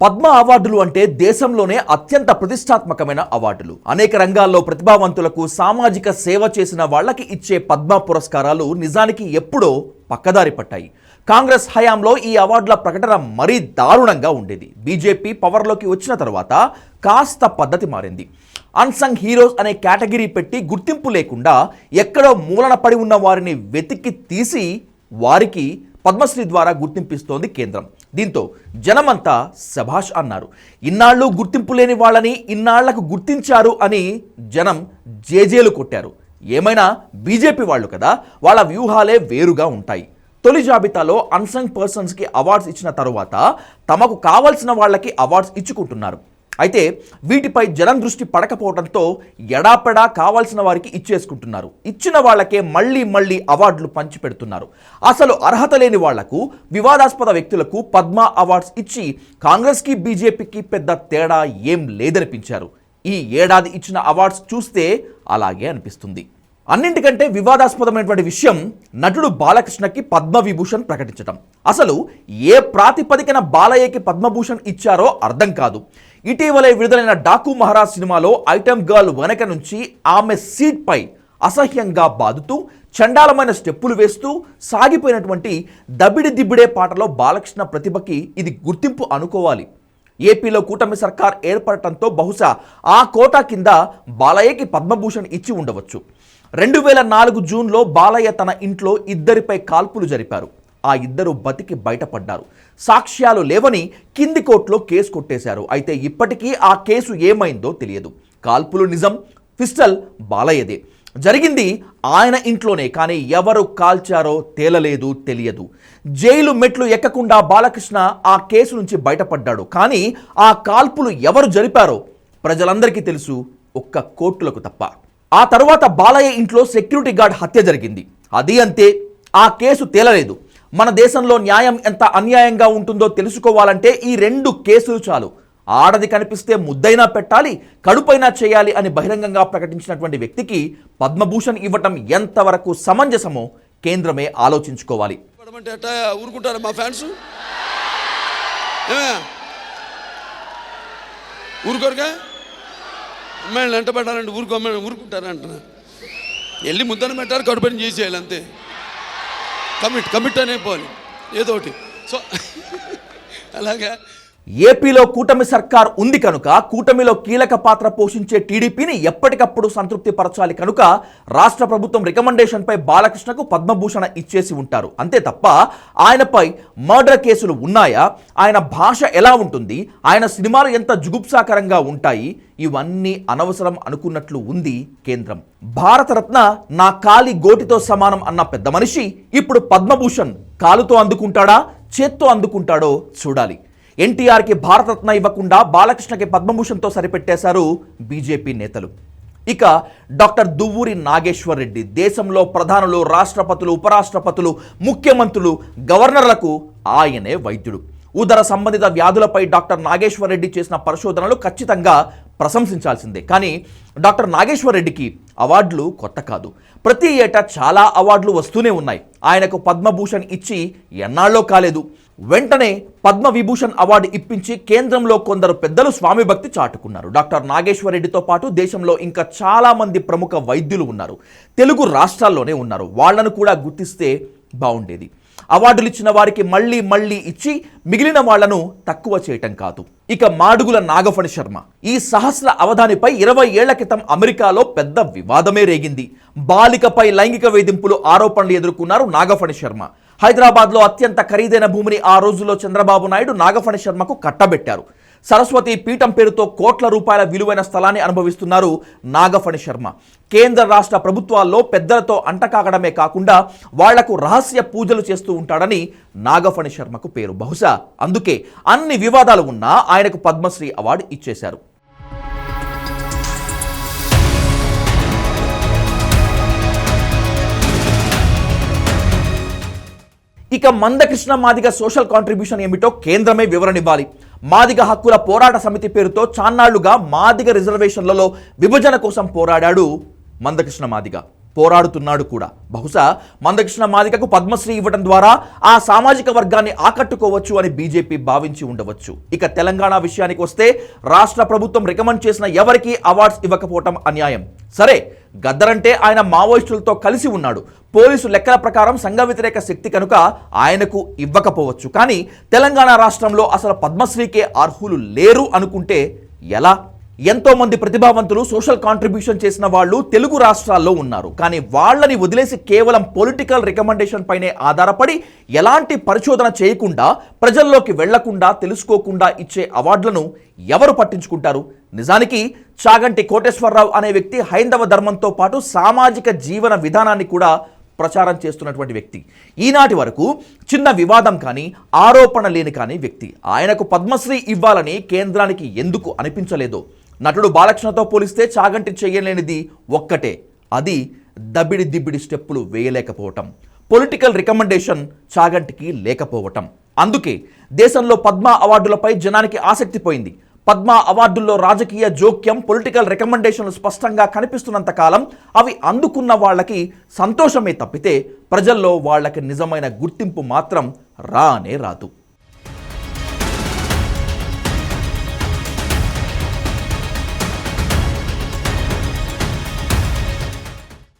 పద్మ అవార్డులు అంటే దేశంలోనే అత్యంత ప్రతిష్టాత్మకమైన అవార్డులు. అనేక రంగాల్లో ప్రతిభావంతులకు సామాజిక సేవ చేసిన వాళ్ళకి ఇచ్చే పద్మ పురస్కారాలు నిజానికి ఎప్పుడో పక్కదారి పట్టాయి. కాంగ్రెస్ హయాంలో ఈ అవార్డుల ప్రకటన మరీ దారుణంగా ఉండేది. బీజేపీ పవర్లోకి వచ్చిన తర్వాత కాస్త పద్ధతి మారింది. అన్సంగ్ హీరోస్ అనే కేటగిరీ పెట్టి గుర్తింపు లేకుండా ఎక్కడో మూలన పడి ఉన్న వారిని వెతికి తీసి వారికి పద్మశ్రీ ద్వారా గుర్తింపిస్తోంది కేంద్రం. దీంతో జనమంతా శభాష్ అన్నారు. ఇన్నాళ్ళు గుర్తింపు లేని వాళ్ళని ఇన్నాళ్ళకు గుర్తించారు అని జనం జేజేలు కొట్టారు. ఏమైనా బీజేపీ వాళ్ళు కదా వాళ్ళ వ్యూహాలే వేరుగా ఉంటాయి. తొలి జాబితాలో అన్సంగ్ పర్సన్స్కి అవార్డ్స్ ఇచ్చిన తరువాత తమకు కావాల్సిన వాళ్ళకి అవార్డ్స్ ఇచ్చుకుంటున్నారు. అయితే వీటిపై జనం దృష్టి పడకపోవడంతో ఎడాపెడా కావాల్సిన వారికి ఇచ్చేసుకుంటున్నారు. ఇచ్చిన వాళ్ళకే మళ్ళీ మళ్ళీ అవార్డులు పంచిపెడుతున్నారు అసలు అర్హత లేని వాళ్ళకు వివాదాస్పద వ్యక్తులకు పద్మ అవార్డ్స్ ఇచ్చి కాంగ్రెస్కి బీజేపీకి పెద్ద తేడా ఏం లేదనిపించారు. ఈ ఏడాది ఇచ్చిన అవార్డ్స్ చూస్తే అలాగే అనిపిస్తుంది. అన్నింటికంటే వివాదాస్పదమైనటువంటి విషయం నటుడు బాలకృష్ణకి పద్మవిభూషణ్ ప్రకటించడం అసలు ఏ ప్రాతిపదికన బాలయ్యకి పద్మభూషణ్ ఇచ్చారో అర్థం కాదు. ఇటీవలే విడుదలైన డాకు మహారాజ్ సినిమాలో ఐటమ్ గర్ల్ వెనక నుంచి ఆమె సీట్ పై అసహ్యంగా బాదుతూ చండాలమైన స్టెప్పులు వేస్తూ సాగిపోయినటువంటి దబిడి దిబ్బిడే పాటలో బాలకృష్ణ ప్రతిభకి ఇది గుర్తింపు అనుకోవాలి. ఏపీలో కూటమి సర్కార్ ఏర్పడటంతో బహుశా ఆ కోటా కింద బాలయ్యకి పద్మభూషణ్ ఇచ్చి ఉండవచ్చు. రెండు వేల నాలుగు జూన్లో బాలయ్య తన ఇంట్లో ఇద్దరిపై కాల్పులు జరిపారు. ఆ ఇద్దరు బతికి బయటపడ్డారు. సాక్ష్యాలు లేవని కింది కోర్టులో కేసు కొట్టేశారు. అయితే ఇప్పటికీ ఆ కేసు ఏమైందో తెలియదు. కాల్పులు నిజం పిస్టల్ బాలయ్యదే. జరిగింది ఆయన ఇంట్లోనే కానీ ఎవరు కాల్చారో తేలలేదు తెలియదు. జైలు మెట్లు ఎక్కకుండా బాలకృష్ణ ఆ కేసు నుంచి బయటపడ్డాడు. కానీ ఆ కాల్పులు ఎవరు జరిపారో ప్రజలందరికీ తెలుసు ఒక్క కోర్టులకు తప్ప. ఆ తర్వాత బాలయ్య ఇంట్లో సెక్యూరిటీ గార్డ్ హత్య జరిగింది. అది అంతే ఆ కేసు తేలలేదు. మన దేశంలో న్యాయం ఎంత అన్యాయంగా ఉంటుందో తెలుసుకోవాలంటే ఈ రెండు కేసులు చాలు. ఆడది కనిపిస్తే ముద్దైనా పెట్టాలి కడుపైనా చేయాలి అని బహిరంగంగా ప్రకటించినటువంటి వ్యక్తికి పద్మభూషణ్ ఇవ్వటం ఎంతవరకు సమంజసమో కేంద్రమే ఆలోచించుకోవాలి. ఊరుకుంటారా మా ఫ్యాన్స్? ఊరుకోరుగా? అమ్మాయిలు ఎంట పెట్టాలంటే ఊరుకు అమ్మాయిలు ఊరుకుంటారా అంటున్నా వెళ్ళి ముద్దను పెట్టారు కడుపుని చేసేయాలి అంతే. కమిట్ కమిట్ అనే పోవాలి ఏదో ఒకటి. సో అలాగా ఏపీలో కూటమి సర్కార్ ఉంది కనుక కూటమిలో కీలక పాత్ర పోషించే టీడీపీని ఎప్పటికప్పుడు సంతృప్తి పరచాలి కనుక రాష్ట్ర ప్రభుత్వం రికమెండేషన్పై బాలకృష్ణకు పద్మభూషణ ఇచ్చేసి ఉంటారు. అంతే తప్ప ఆయనపై మర్డర్ కేసులు ఉన్నాయా? ఆయన భాష ఎలా ఉంటుంది? ఆయన సినిమాలు ఎంత జుగుప్సాకరంగా ఉంటాయి? ఇవన్నీ అనవసరం అనుకున్నట్లు ఉంది కేంద్రం. భారతరత్న నా కాలి గోటితో సమానం అన్న పెద్ద మనిషి ఇప్పుడు పద్మభూషణ్ కాలుతో అందుకుంటాడా? చేత్తో అందుకుంటాడో చూడాలి. ఎన్టీఆర్కి భారతరత్న ఇవ్వకుండా బాలకృష్ణకి పద్మభూషణ్తో సరిపెట్టేశారు బీజేపీ నేతలు. ఇక డాక్టర్ దువ్వూరి నాగేశ్వర్ రెడ్డి దేశంలో ప్రధానులు రాష్ట్రపతులు ఉపరాష్ట్రపతులు ముఖ్యమంత్రులు గవర్నర్లకు ఆయనే వైద్యుడు. ఉదర సంబంధిత వ్యాధులపై డాక్టర్ నాగేశ్వర్ రెడ్డి చేసిన పరిశోధనలు ఖచ్చితంగా ప్రశంసించాల్సిందే. కానీ డాక్టర్ నాగేశ్వర్ రెడ్డికి అవార్డులు కొత్త కాదు. ప్రతి ఏటా చాలా అవార్డులు వస్తూనే ఉన్నాయి. ఆయనకు పద్మభూషణ్ ఇచ్చి ఎన్నాళ్ళో కాలేదు. వెంటనే పద్మ విభూషణ్ అవార్డు ఇప్పించి కేంద్రంలో కొందరు పెద్దలు స్వామి భక్తి చాటుకున్నారు. డాక్టర్ నాగేశ్వర రెడ్డితో పాటు దేశంలో ఇంకా చాలామంది ప్రముఖ వైద్యులు ఉన్నారు. తెలుగు రాష్ట్రాల్లోనే ఉన్నారు. వాళ్ళను కూడా గుర్తిస్తే బాగుండేది. అవార్డులు ఇచ్చిన వారికి మళ్ళీ మళ్ళీ ఇచ్చి మిగిలిన వాళ్ళను తక్కువ చేయటం కాదు. ఇక మాడుగుల నాగఫణి శర్మ. ఈ సహస్ర అవధానిపై ఇరవై ఏళ్ళ క్రితం అమెరికాలో పెద్ద వివాదమే రేగింది. బాలికపై లైంగిక వేధింపులు ఆరోపణలు ఎదుర్కొన్నారు నాగఫణి శర్మ. హైదరాబాద్లో అత్యంత ఖరీదైన భూమిని ఆ రోజుల్లో చంద్రబాబు నాయుడు నాగఫణి శర్మకు కట్టబెట్టారు. సరస్వతి పీఠం పేరుతో కోట్ల రూపాయల విలువైన స్థలాన్ని అనుభవిస్తున్నారు నాగఫణి శర్మ. కేంద్ర రాష్ట్ర ప్రభుత్వాల్లో పెద్దలతో అంటకాగడమే కాకుండా వాళ్ళకు రహస్య పూజలు చేస్తూ ఉంటాడని నాగఫణి శర్మకు పేరు. బహుశా అందుకే అన్ని వివాదాలు ఉన్నా ఆయనకు పద్మశ్రీ అవార్డు ఇచ్చేశారు. ఇక మందకృష్ణ మాదిగ సోషల్ కాంట్రిబ్యూషన్ ఏమిటో కేంద్రమే వివరణ ఇవ్వాలి. మాదిగ హక్కుల పోరాట సమితి పేరుతో చాన్నాళ్ళుగా మాదిగ రిజర్వేషన్లలో విభజన కోసం పోరాడాడు మందకృష్ణ మాదిగ. పోరాడుతున్నాడు కూడా. బహుశా మందకృష్ణ మాదికకు పద్మశ్రీ ఇవ్వడం ద్వారా ఆ సామాజిక వర్గాన్ని ఆకట్టుకోవచ్చు అని బీజేపీ భావించి ఉండవచ్చు. ఇక తెలంగాణ విషయానికి వస్తే రాష్ట్ర ప్రభుత్వం రికమెండ్ చేసిన ఎవరికీ అవార్డ్స్ ఇవ్వకపోవటం అన్యాయం. సరే గద్దరంటే ఆయన మావోయిస్టులతో కలిసి ఉన్నాడు. పోలీసు లెక్కల ప్రకారం సంఘ వ్యతిరేక శక్తి కనుక ఆయనకు ఇవ్వకపోవచ్చు. కానీ తెలంగాణ రాష్ట్రంలో అసలు పద్మశ్రీకే అర్హులు లేరు అనుకుంటే ఎలా? ఎంతోమంది ప్రతిభావంతులు సోషల్ కాంట్రిబ్యూషన్ చేసిన వాళ్ళు తెలుగు రాష్ట్రాల్లో ఉన్నారు. కానీ వాళ్ళని వదిలేసి కేవలం పొలిటికల్ రికమెండేషన్ పైనే ఆధారపడి ఎలాంటి పరిశోధన చేయకుండా ప్రజల్లోకి వెళ్ళకుండా తెలుసుకోకుండా ఇచ్చే అవార్డులను ఎవరు పట్టించుకుంటారు? నిజానికి చాగంటి కోటేశ్వరరావు అనే వ్యక్తి హైందవ ధర్మంతో పాటు సామాజిక జీవన విధానాన్ని కూడా ప్రచారం చేస్తున్నటువంటి వ్యక్తి. ఈనాటి వరకు చిన్న వివాదం కానీ ఆరోపణ లేని కానీ వ్యక్తి. ఆయనకు పద్మశ్రీ ఇవ్వాలని కేంద్రానికి ఎందుకు అనిపించలేదో నటుడు బాలకృష్ణతో పోలిస్తే చాగంటి చేయలేనిది ఒక్కటే. అది దబిడి దిబ్బిడి స్టెప్పులు వేయలేకపోవటం. పొలిటికల్ రికమెండేషన్ చాగంటికి లేకపోవటం. అందుకే దేశంలో పద్మ అవార్డులపై జనానికి ఆసక్తి పోయింది. పద్మ అవార్డుల్లో రాజకీయ జోక్యం పొలిటికల్ రికమెండేషన్లు స్పష్టంగా కనిపిస్తున్నంత కాలం అవి అందుకున్న వాళ్ళకి సంతోషమే తప్పితే ప్రజల్లో వాళ్ళకి నిజమైన గుర్తింపు మాత్రం రానే రాదు.